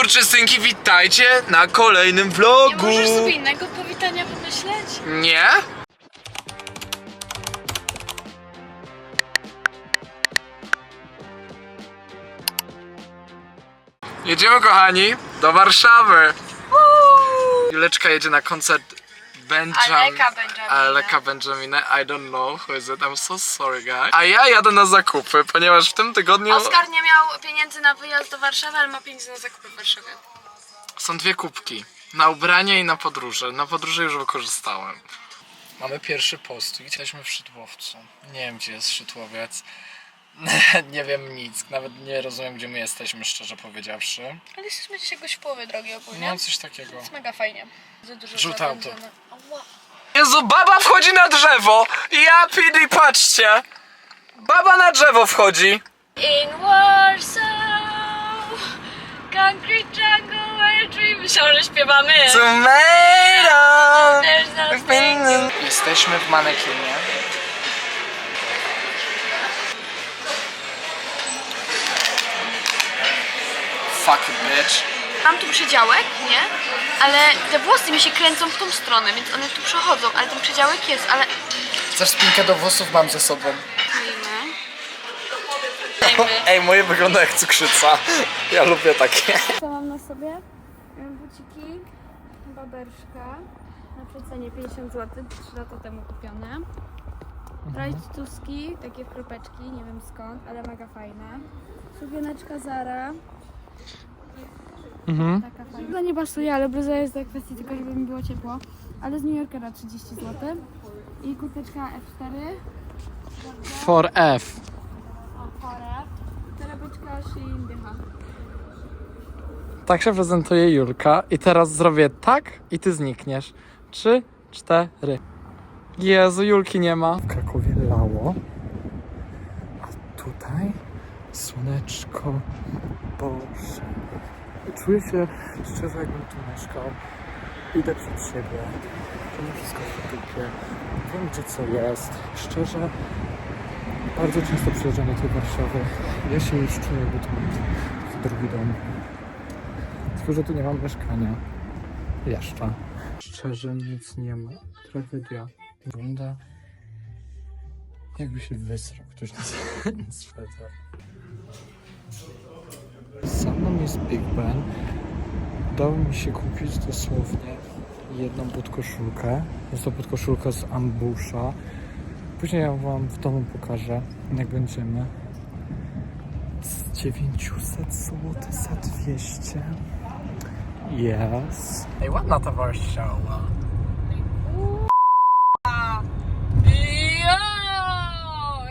skurczystynki, witajcie na kolejnym Nie vlogu! możesz sobie innego powitania pomyśleć? Nie? Jedziemy kochani do Warszawy. Juleczka jedzie na koncert Benjam... Aleka Benjamina. Aleka Benjamina. I don't know who is it. I'm so sorry guys. A ja jadę na zakupy, ponieważ w tym tygodniu Oskar nie miał pieniędzy na wyjazd do Warszawy, ale ma pieniędzy na zakupy w Warszawie. są dwie kubki. Na ubranie i na podróże. Na podróże już wykorzystałem. Mamy pierwszy postój. Jesteśmy w Szydłowcu. Nie wiem, gdzie jest Szydłowiec. nie wiem nic. Nawet nie rozumiem, gdzie my jesteśmy, szczerze powiedziawszy. Ale jesteśmy dzisiaj jakoś w połowie drogi ogólnie. No, coś takiego. Jest mega fajnie. Za dużo Żółte auto. Jezu, baba wchodzi na drzewo! Ja PD, patrzcie! Baba na drzewo wchodzi! In Warsaw, concrete jungle where dream... Myślałam, że śpiewamy. Tomato! There's nothing. Jesteśmy w manekinie. Fuck it, bitch. Mam tu przedziałek, nie? Ale te włosy mi się kręcą w tą stronę, więc one tu przechodzą, ale ten przedziałek jest, ale... Chcesz spinkę do włosów? Mam ze sobą. Dajmy. Dajmy. Ej, moje wygląda jak cukrzyca. Ja lubię takie. Co mam na sobie? Buciki, baberszka, na przecenie 50 zł, 3 lata temu kupione. Rajtuski, takie kropeczki, nie wiem skąd, ale mega fajne. Sukieneczka Zara. Mhm. Bluza nie pasuje, ale bluza jest do kwestii tylko, żeby mi było ciepło. Ale z New Yorkera 30 zł. I kurteczka F4. 4F. O, parę. Torebeczka Shein dycha. Tak się prezentuje Julka. I teraz zrobię tak i ty znikniesz. Trzy, cztery. Jezu, Julki nie ma. W Krakowie lało. A tutaj słoneczko. Boże. Czuję się szczerze jakbym tu mieszkał. Idę przed siebie. To nie wszystko w dupie. Wiem gdzie co jest. Szczerze bardzo często przyjeżdżam do tej Warszawy. Ja się już czuję jakby to był drugi dom. Tylko, że tu nie mam mieszkania. Jeszcze. Szczerze nic nie ma. Tragedia. Wygląda jakby się wysrał ktoś na sweter. Za mną jest Big Ben. Udało mi się kupić dosłownie jedną podkoszulkę. Jest to podkoszulka z Ambusha. Później ja wam w domu pokażę, jak będziemy. Z 900 zł za 200. Yes. Ej, ładna ta Warszawa.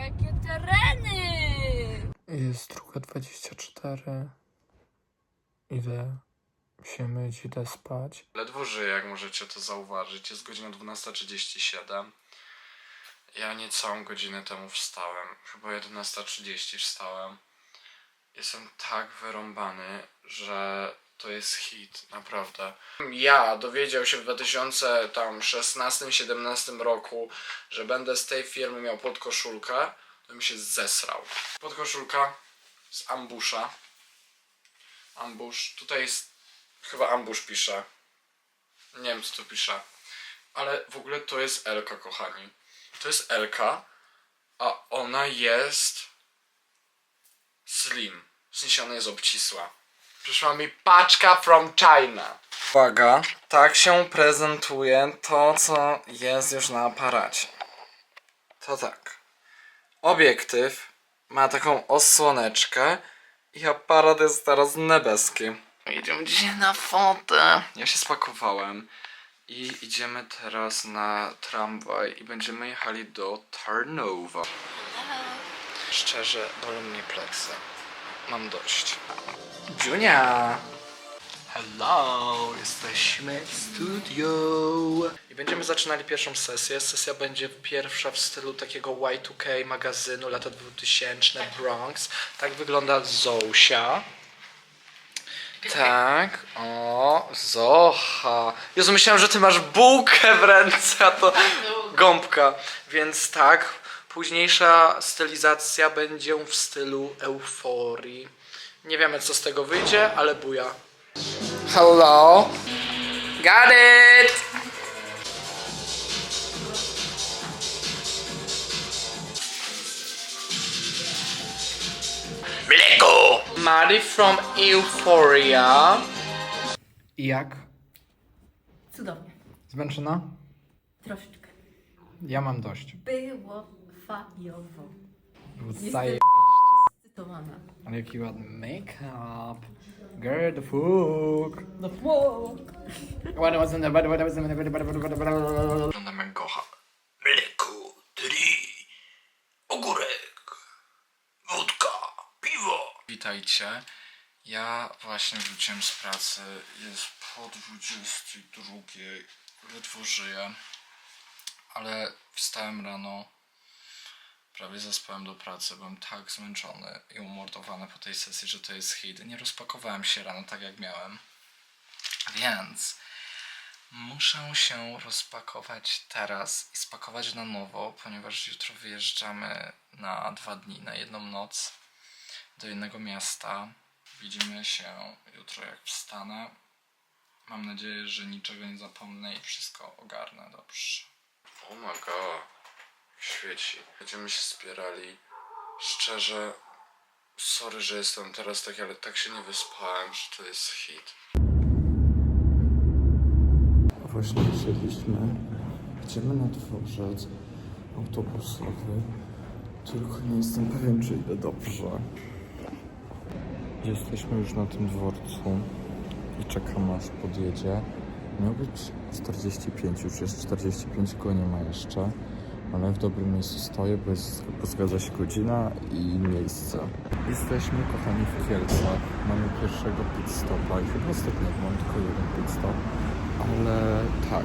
Jakie tereny! Jest druga 24. Idę się myć, idę spać. Ledwo żyję, jak możecie to zauważyć. Jest godzina 12.37. Ja niecałą godzinę temu wstałem. Chyba 11.30 wstałem. Jestem tak wyrąbany, że to jest hit, naprawdę. Ja dowiedział się w 2016-17 roku, że będę z tej firmy miał podkoszulkę, to mi się zesrał. Podkoszulka z ambusza. Ambush. Tutaj jest chyba ambush pisze. Nie wiem co tu pisze. Ale w ogóle to jest Elka, kochani. To jest Elka, a ona jest slim. W sensie ona jest obcisła. Przyszła mi paczka from China. Uwaga, tak się prezentuje to, co jest już na aparacie. To tak. Obiektyw ma taką osłoneczkę i aparat jest teraz niebieski. Idziemy dzisiaj na fotę. Ja się spakowałem i idziemy teraz na tramwaj i będziemy jechali do Tarnowa. Szczerze, bolą mnie pleksy. Mam dość. Junia! Hello! Jesteśmy w studio! I będziemy zaczynali pierwszą sesję. Sesja będzie pierwsza w stylu takiego Y2K magazynu lata 2000 Bronx. Tak wygląda Zosia. Tak, o, Zocha. Jezu, myślałem, że ty masz bułkę w ręce, a to gąbka. Więc tak, późniejsza stylizacja będzie w stylu euforii. Nie wiemy, co z tego wyjdzie, ale buja. Hello? Got it! Mleko! Mary from Euphoria. Jak? Cudownie. Zmęczona? Troszeczkę. Ja mam dość. Było fajowo. Zaje... Cytowana. Ale jaki ładny make-up. Girl, the fuck. No wow. Wyglądamy gocha. Mleko, tri, ogórek, wódka, piwo. Witajcie. Ja właśnie wróciłem z pracy. Jest po 22. Ledwo żyję. Ale wstałem rano. Prawie zaspałem do pracy. Byłem tak zmęczony i umordowany po tej sesji, że to jest hit. Nie rozpakowałem się rano tak jak miałem. Więc Muszę się rozpakować teraz i spakować na nowo, ponieważ jutro wyjeżdżamy na dwa dni, na jedną noc do innego miasta. Widzimy się jutro jak wstanę. Mam nadzieję, że niczego nie zapomnę i wszystko ogarnę dobrze. Oh my god, świeci. Będziemy się wspierali. Szczerze, sorry, że jestem teraz taki, ale tak się nie wyspałem, że to jest hit. Właśnie wsiedliśmy. Idziemy na dworzec autobusowy. Tylko nie jestem pewien, czy idę dobrze. Jesteśmy już na tym dworcu i czekamy aż podjedzie. Miał być 45, już jest 45, go nie ma jeszcze. Ale w dobrym miejscu stoję, bo, jest, bo zgadza się godzina i miejsce. Jesteśmy kochani w Kielcach. Mamy pierwszego pit stopa i chyba ostatniego mam tylko jeden pit stop. Ale tak,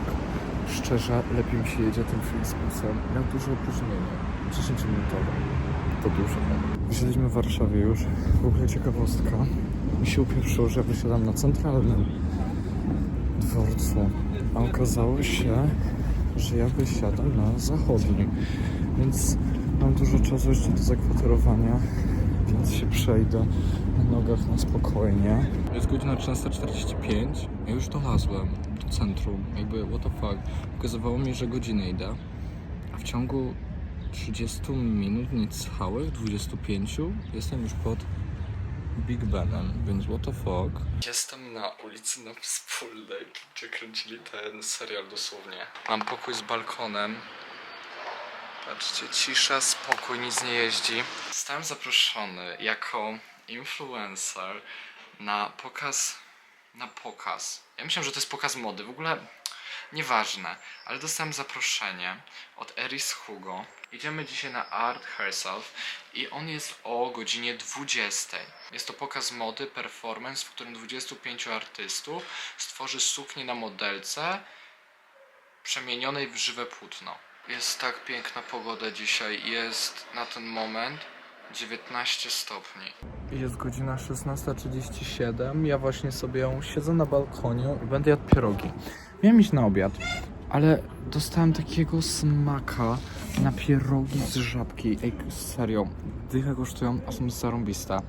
szczerze, lepiej mi się jedzie tym Flixbusem. Miał duże opóźnienie, 10 minutowe. To dużo. Wysiedliśmy w Warszawie już. W ogóle ciekawostka. Mi się upieprzyło, że wysiadam na centralnym dworcu. A okazało się, że ja wysiadam na zachodnim. Więc mam dużo czasu jeszcze do zakwaterowania, więc się przejdę na nogach na spokojnie. Jest godzina 13.45. Ja już dolazłem do centrum. Jakby, what the fuck. Pokazywało mi, że godzinę idę. A w ciągu 30 minut, niecałych 25, jestem już pod Big Benem, więc what the fuck. Jestem na ulicy na Wspólnej, gdzie kręcili ten serial dosłownie. Mam pokój z balkonem. Patrzcie, cisza, spokój, nic nie jeździ. Zostałem zaproszony jako influencer na pokaz. Na pokaz. Ja myślałem, że to jest pokaz mody. W ogóle nieważne, ale dostałem zaproszenie od Eris Hugo. Idziemy dzisiaj na Art Herself i on jest o godzinie 20. Jest to pokaz mody, performance, w którym 25 artystów stworzy suknię na modelce przemienionej w żywe płótno. Jest tak piękna pogoda dzisiaj. Jest na ten moment 19 stopni. Jest godzina 16.37. Ja właśnie sobie siedzę na balkonie i będę jadł pierogi. Miałem iść na obiad, ale dostałem takiego smaka na pierogi z żabki. Ej, serio, dychę kosztują, a są zarąbiste.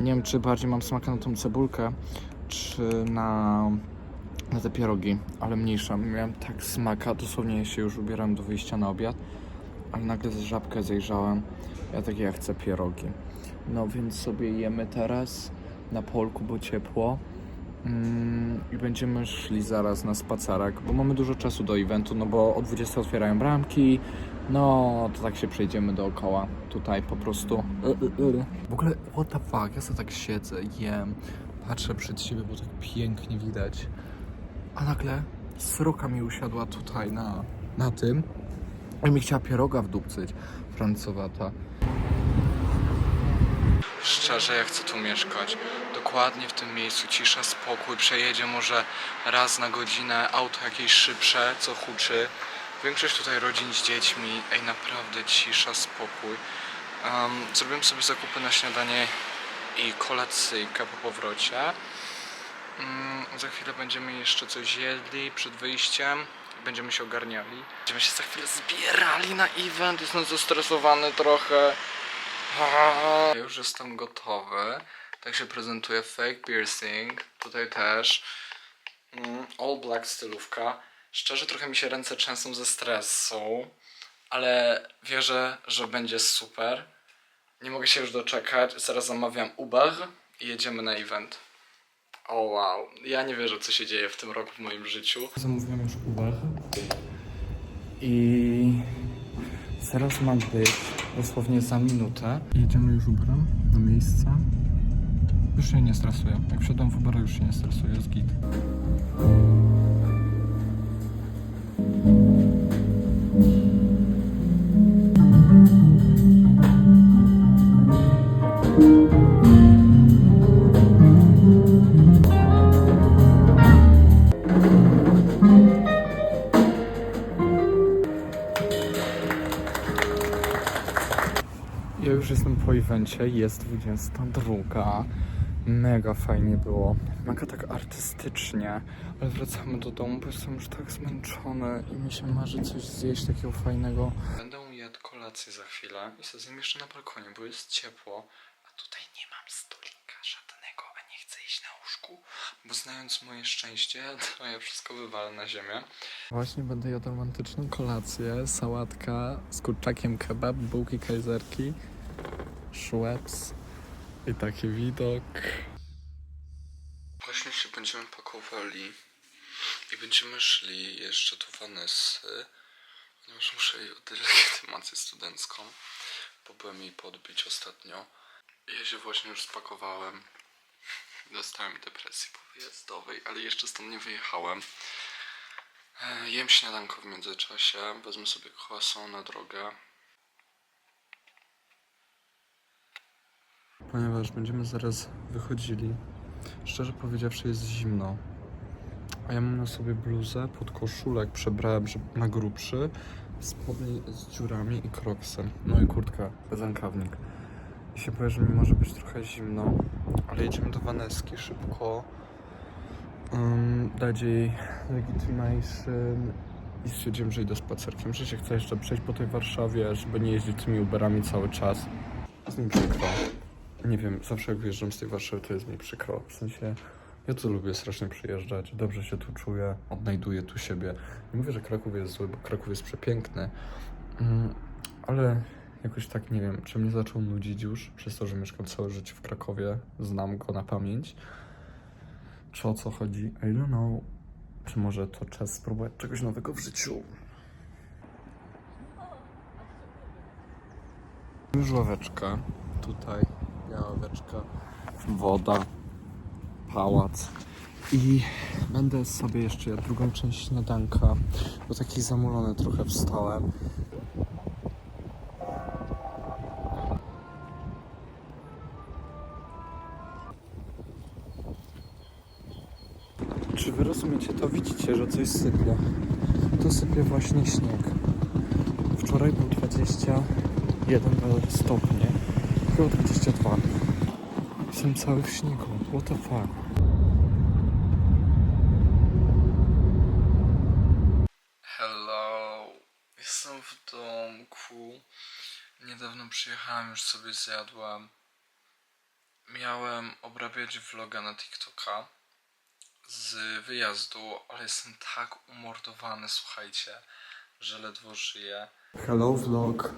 Nie wiem, czy bardziej mam smaka na tą cebulkę, czy na, na te pierogi, ale mniejsza. Miałem tak smaka, dosłownie się już ubieram do wyjścia na obiad, ale nagle z żabkę zajrzałem. Ja takie, ja chcę pierogi. No więc sobie jemy teraz na polku, bo ciepło. Mm, I będziemy szli zaraz na spacerek, bo mamy dużo czasu do eventu, no bo o 20 otwierają bramki. No, to tak się przejdziemy dookoła. Tutaj po prostu. W ogóle, what the fuck? Ja sobie tak siedzę, jem, patrzę przed siebie, bo tak pięknie widać. A nagle sroka mi usiadła tutaj na, na tym. I mi chciała pieroga wdupcyć. Francowata. Szczerze, ja chcę tu mieszkać. Dokładnie w tym miejscu. Cisza, spokój. Przejedzie może raz na godzinę auto jakieś szybsze, co huczy. Większość tutaj rodzin z dziećmi. Ej, naprawdę cisza, spokój. Um, zrobiłem sobie zakupy na śniadanie i kolacyjkę po powrocie. Mm, za chwilę będziemy jeszcze coś jedli przed wyjściem. Będziemy się ogarniali. Będziemy się za chwilę zbierali na event. Jestem zestresowany trochę. Ja już jestem gotowy. Tak się prezentuje fake piercing. Tutaj też. Mm, all black stylówka. Szczerze trochę mi się ręce trzęsą ze stresu, ale wierzę, że będzie super. Nie mogę się już doczekać. Zaraz zamawiam Uber i jedziemy na event. O wow, ja nie wierzę co się dzieje w tym roku w moim życiu. Zamówiłem już Uber i zaraz mam być dosłownie za minutę. Jedziemy już Uberem na miejsce. Już się nie stresuję. Jak wsiadam w Ubera już się nie stresuję, jest git. Ja już jestem po evencie, jest 22. Mega fajnie było. Mega tak artystycznie, ale wracamy do domu, bo jestem już tak zmęczony i mi się marzy coś zjeść takiego fajnego. Będę jadł kolację za chwilę i sobie zjem jeszcze na balkonie, bo jest ciepło, a tutaj nie mam stolika żadnego, a nie chcę iść na łóżku, bo znając moje szczęście, to ja wszystko wywalę na ziemię. Właśnie będę jadł romantyczną kolację, sałatka z kurczakiem kebab, bułki kajzerki, Schweppes i taki widok. Właśnie się będziemy pakowali i będziemy szli jeszcze do Vanessy, ponieważ muszę jej oddać legitymację studencką, bo byłem jej podbić ostatnio. Ja się właśnie już spakowałem. Dostałem depresji powyjazdowej, ale jeszcze stąd nie wyjechałem. E, Jem śniadanko w międzyczasie, wezmę sobie croissant na drogę. Ponieważ będziemy zaraz wychodzili, szczerze powiedziawszy jest zimno. A ja mam na sobie bluzę, pod koszulek przebrałem na grubszy, spodnie z dziurami i kroksem. No i kurtka, bez rękawnik. I się boję, że mi może być trochę zimno, ale jedziemy do Waneski szybko. Um, dać jej legitymation i stwierdziłem, że idę spacerkiem, że się chcę jeszcze przejść po tej Warszawie, żeby nie jeździć tymi Uberami cały czas. Jest mi przykro. Nie wiem, zawsze jak wyjeżdżam z tej Warszawy, to jest mi przykro. W sensie, ja tu lubię strasznie przyjeżdżać, dobrze się tu czuję, odnajduję tu siebie. Nie mówię, że Kraków jest zły, bo Kraków jest przepiękny, mm, ale jakoś tak nie wiem, czy mnie zaczął nudzić już przez to, że mieszkam całe życie w Krakowie, znam go na pamięć. Czy o co chodzi? I don't know. Czy może to czas spróbować czegoś nowego w życiu? Już ławeczka. Tutaj ławeczka. Woda. Pałac. I będę sobie jeszcze jadł drugą część śniadanka, bo taki zamulony trochę wstałem. Czy wy rozumiecie to? Widzicie, że coś sypie. To sypie właśnie śnieg. Wczoraj był 21 stopnie, chyba 22. Jestem cały w śniegu. What the fuck? Hello. Jestem w domku. Niedawno przyjechałem, już sobie zjadłem. Miałem obrabiać vloga na TikToka z wyjazdu, ale jestem tak umordowany, słuchajcie, że ledwo żyję. Hello vlog.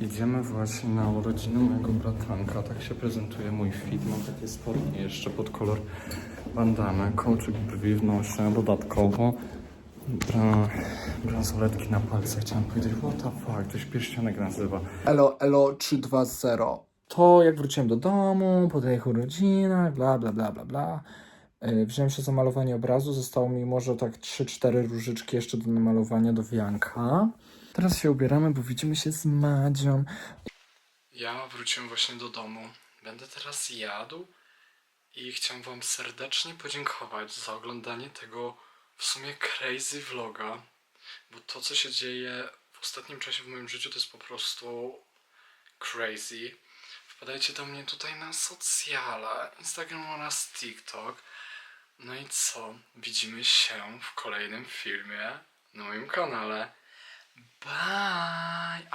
Idziemy właśnie na urodziny mojego bratanka. Tak się prezentuje mój fit. Mam takie spodnie jeszcze pod kolor bandany. Kołczyk brwi wnoszę dodatkowo. Bra, bransoletki na palce. Chciałem powiedzieć, what the fuck, to się pierścionek nazywa. Elo, elo 320. To jak wróciłem do domu, po tych urodzinach, bla, bla, bla, bla, bla. Yy, Wziąłem się za malowanie obrazu. Zostało mi może tak 3-4 różyczki jeszcze do namalowania do wianka. Teraz się ubieramy, bo widzimy się z Madzią. Ja wróciłem właśnie do domu. Będę teraz jadł i chciałem Wam serdecznie podziękować za oglądanie tego w sumie crazy vloga, bo to, co się dzieje w ostatnim czasie w moim życiu, to jest po prostu crazy. Wpadajcie do mnie tutaj na socjale, Instagram oraz TikTok. No i co? Widzimy się w kolejnym filmie na moim kanale. Bye!